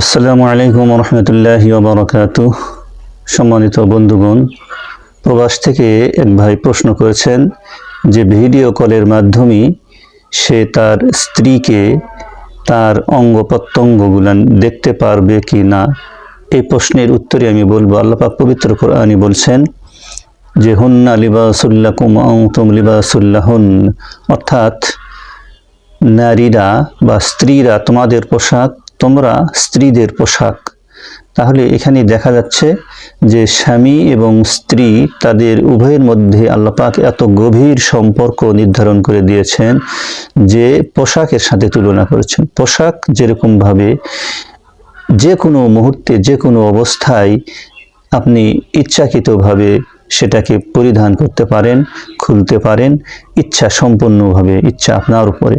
আসসালামু আলাইকুম রহমতুল্লাহ বারকাত সম্মানিত বন্ধুগণ, প্রবাস থেকে এক ভাই প্রশ্ন করেছেন যে ভিডিও কলের মাধ্যমে সে তার স্ত্রীকে তার অঙ্গ প্রত্যঙ্গগুলান দেখতে পারবে কি না? এই প্রশ্নের উত্তরে আমি বলব আল্লাপাক পবিত্র কোরআনি বলছেন যে, হুন্না লিবাসুল্লাকুম আউতুম লিবাসুল্লাহুন। অর্থাৎ নারীরা বা স্ত্রীরা তোমাদের পোশাক তোমরা স্ত্রীদের পোশাক। তাহলে এখানে দেখা যাচ্ছে যে স্বামী এবং স্ত্রী তাদের উভয়ের মধ্যে আল্লাপাক এত গভীর সম্পর্ক নির্ধারণ করে দিয়েছেন যে পোশাকের সাথে তুলনা করেছেন। পোশাক যেরকমভাবে যে কোনো মুহূর্তে, যে কোনো অবস্থায় আপনি ইচ্ছাকৃতভাবে সেটাকে পরিধান করতে পারেন, খুলতে পারেন, ইচ্ছা সম্পূর্ণভাবে, ইচ্ছা আপনার উপরে।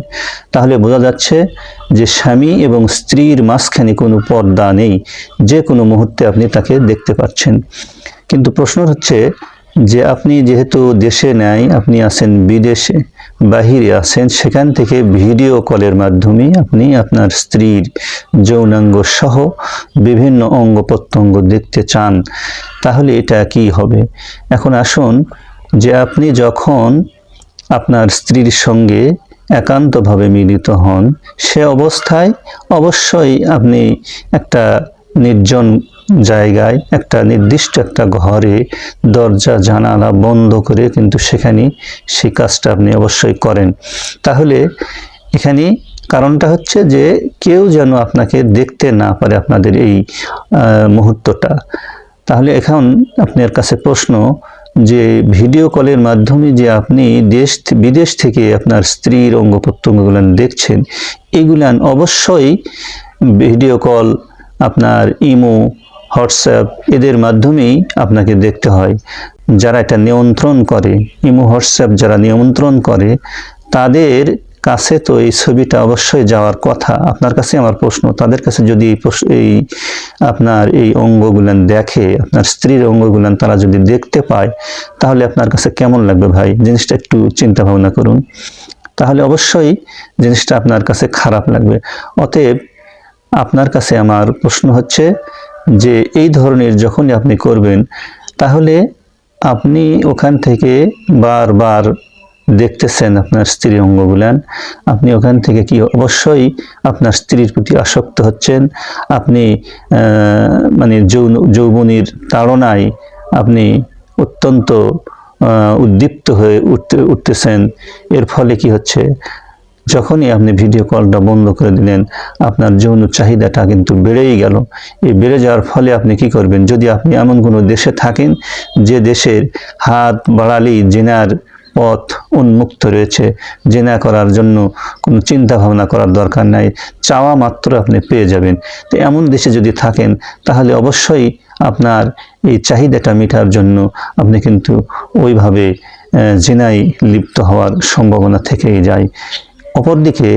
তাহলে বোঝা যাচ্ছে যে স্বামী এবং স্ত্রীর মাঝখানে কোনো পর্দা নেই, যে কোনো মুহূর্তে আপনি তাকে দেখতে পাচ্ছেন। কিন্তু প্রশ্ন হচ্ছে যে আপনি যেহেতু দেশে নেয় আপনি আছেন বিদেশে, বাহিরে আছেন, সেখান থেকে ভিডিও কলের মাধ্যমে আপনি আপনার স্ত্রীর যৌনাঙ্গ সহ বিভিন্ন অঙ্গ প্রত্যঙ্গ দেখতে চান, তাহলে এটা কি হবে? এখন আসুন যে আপনি যখন আপনার স্ত্রীর সঙ্গে একান্তভাবে মিলিত হন, সে অবস্থায় অবশ্যই আপনি একটা নির্জন জায়গায় একটা নির্দিষ্ট একটা ঘরে দরজা, জানালা বন্ধ করে কিন্তু সেখানে সেই কাজটা আপনি অবশ্যই করেন। তাহলে এখানে কারণটা হচ্ছে যে কেউ যেন আপনাকে দেখতে না পারে আপনাদের এই মুহূর্তটা। তাহলে এখন আপনার কাছে প্রশ্ন যে ভিডিও কলের মাধ্যমে যে আপনি দেশ বিদেশ থেকে আপনার স্ত্রীর অঙ্গ প্রত্যঙ্গগুলো দেখছেন, এগুলান অবশ্যই ভিডিও কল, আপনার ইমো হোয়াটসঅ্যাপ, এদের মাধ্যমেই আপনাকে দেখতে হয়। যারা এটা নিয়ন্ত্রণ করে, ইমো, হোয়াটসঅ্যাপ যারা নিয়ন্ত্রণ করে, তাদের কাছে তো এই ছবিটা অবশ্যই যাওয়ার কথা। আপনার কাছে আমার প্রশ্ন, তাদের কাছে যদি এই আপনার এই অঙ্গগুলান দেখে, আপনার স্ত্রীর অঙ্গগুলান তারা যদি দেখতে পায়, তাহলে আপনার কাছে কেমন লাগবে ভাই? জিনিসটা একটু চিন্তা ভাবনা করুন। তাহলে অবশ্যই জিনিসটা আপনার কাছে খারাপ লাগবে। অতএব আপনার কাছে আমার প্রশ্ন হচ্ছে যে এই ধরনের যখনই আপনি করবেন, তাহলে আপনি ওখান থেকে বারবার দেখতেছেন আপনার স্ত্রীর অঙ্গগুলান। আপনি ওখান থেকে কি অবশ্যই আপনার স্ত্রীর প্রতি আসক্ত হচ্ছেন? আপনি মানে যৌন, যৌবনীর তাড়নায় আপনি অত্যন্ত উদ্দীপ্ত হয়ে উঠতে, উঠতেছেন। এর ফলে কি হচ্ছে? যখনই আপনি ভিডিও কলটা বন্ধ করে দিলেন, আপনার যৌন চাহিদাটা কিন্তু বেড়েই গেল। এই বেড়ে যাওয়ার ফলে আপনি কি করবেন? যদি আপনি এমন কোনো দেশে থাকেন, যে দেশের হাত বাড়ালি জেনার পথ উন্মুক্ত রয়েছে, জেনা করার জন্য কোনো চিন্তা ভাবনা করার দরকার নাই, চাওয়া মাত্র আপনি পেয়ে যাবেন। তো এমন দেশে যদি থাকেন, তাহলে অবশ্যই আপনার এই চাহিদাটা মেটার জন্য আপনি কিন্তু ওইভাবে জেনায় লিপ্ত হওয়ার সম্ভাবনা থেকেই যায়। অপরদিকে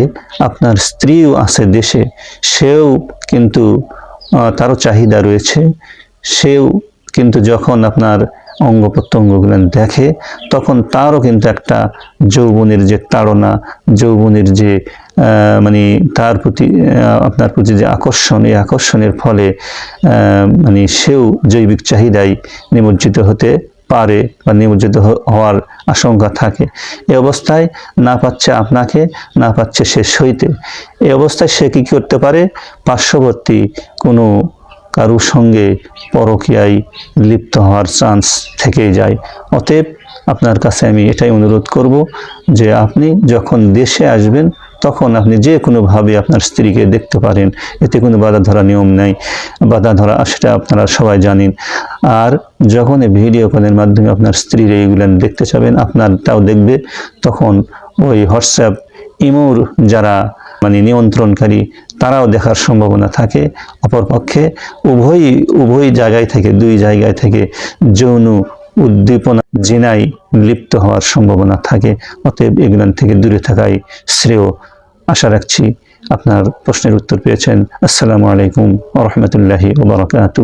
আপনার স্ত্রীও আছে দেশে, সেও কিন্তু তারও চাহিদা রয়েছে। সেও কিন্তু যখন আপনার অঙ্গ প্রত্যঙ্গগুলো দেখে, তখন তারও কিন্তু একটা যৌবনের যে তাড়না, যৌবনের যে মানে তার প্রতি আপনার প্রতি যে আকর্ষণ, এই আকর্ষণের ফলে মানে সেও জৈবিক চাহিদায় নিমজ্জিত হতে পারে বা নিমজ্জিত হওয়ার আশঙ্কা থাকে। এ অবস্থায় না পাচ্ছে আপনাকে, না পাচ্ছে সে সইতে। এ অবস্থায় সে কি করতে পারে? পার্শ্ববর্তী কোনো কারুর সঙ্গে পরকীয়ায় লিপ্ত হওয়ার চান্স থেকেই যায়। অতএব আপনার কাছে আমি এটাই অনুরোধ করব যে আপনি যখন দেশে আসবেন, তখন আপনি যে কোনোভাবে আপনার স্ত্রীকে দেখতে পারেন। এতে কোনো বাধা ধরা নিয়ম নেই। বাধা ধরা সেটা আপনারা সবাই জানেন। আর যখন ভিডিও কলের মাধ্যমে আপনার স্ত্রীর এইগুলো দেখতে চাবেন, আপনারটাও দেখবে, তখন ওই হোয়াটসঅ্যাপ ইমোর যারা মানে নিয়ন্ত্রণকারী তারাও দেখার সম্ভাবনা থাকে। অপরপক্ষে উভয় উভয় জায়গায় থেকে, দুই জায়গায় থেকে যৌন উদ্দীপনা, জেনাই লিপ্ত হওয়ার সম্ভাবনা থাকে। অতএব এগুলান থেকে দূরে থাকাই শ্রেয়। আশা রাখছি আপনার প্রশ্নের উত্তর পেয়েছেন। আসসালামু আলাইকুম রহমতুল্লাহি ওবরাকাতু